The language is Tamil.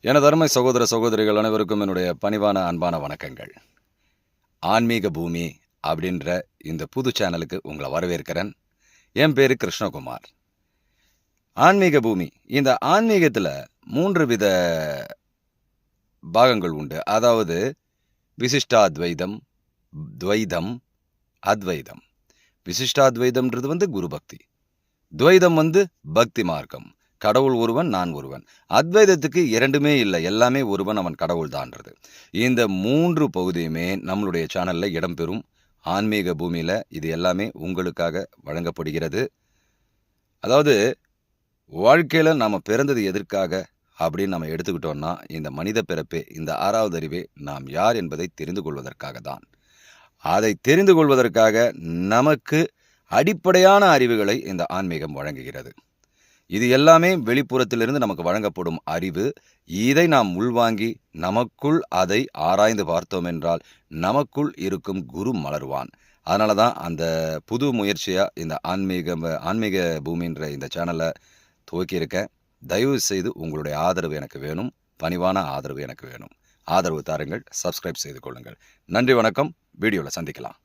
எனது அருமை சகோதர சகோதரிகள் அனைவருக்கும் என்னுடைய பணிவான அன்பான வணக்கங்கள். ஆன்மீக பூமி அப்படின்ற இந்த புது சேனலுக்கு உங்களை வரவேற்கிறேன். என் பேர் கிருஷ்ணகுமார். ஆன்மீக பூமி. இந்த ஆன்மீகத்தில் மூன்று வித பாகங்கள் உண்டு. அதாவது விசிஷ்டாத்வைதம் துவைதம் அத்வைதம். விசிஷ்டாத்வைதம்ன்றது வந்து குரு பக்தி துவைதம் வந்து பக்தி மார்க்கம். கடவுள் ஒருவன் நான் ஒருவன். அத்வைதத்துக்கு இரண்டுமே இல்லை எல்லாமே ஒருவன் அவன் கடவுள் தான்றது. இந்த மூன்று பகுதியுமே நம்மளுடைய சேனலில் இடம்பெறும் ஆன்மீக பூமியில் இது எல்லாமே உங்களுக்காக வழங்கப்படுகிறது. அதாவது வாழ்க்கையில் நாம் பிறந்தது எதற்காக அப்படின்னு நம்ம எடுத்துக்கிட்டோம்னா இந்த மனித பிறப்பே இந்த ஆறாவது அறிவே நாம் யார் என்பதை தெரிந்து கொள்வதற்காக தான். அதை தெரிந்து கொள்வதற்காக நமக்கு அடிப்படையான அறிவுகளை இந்த ஆன்மீகம் வழங்குகிறது. இது எல்லாமே வெளிப்புறத்திலிருந்து நமக்கு வழங்கப்படும் அறிவு. இதை நாம் உள்வாங்கி நமக்குள் அதை ஆராய்ந்து பார்த்தோம் என்றால் நமக்குள் இருக்கும் குரு மலர்வான். அதனால தான் அந்த புது முயற்சியாக இந்த ஆன்மீக ஆன்மீக பூமின்ற இந்த சேனலை துவக்கியிருக்கேன். தயவு செய்து உங்களுடைய ஆதரவு எனக்கு வேணும். பணிவான ஆதரவு எனக்கு வேணும். ஆதரவு தாருங்கள் சப்ஸ்கிரைப் செய்து கொள்ளுங்கள். நன்றி வணக்கம். வீடியோவில் சந்திக்கலாம்.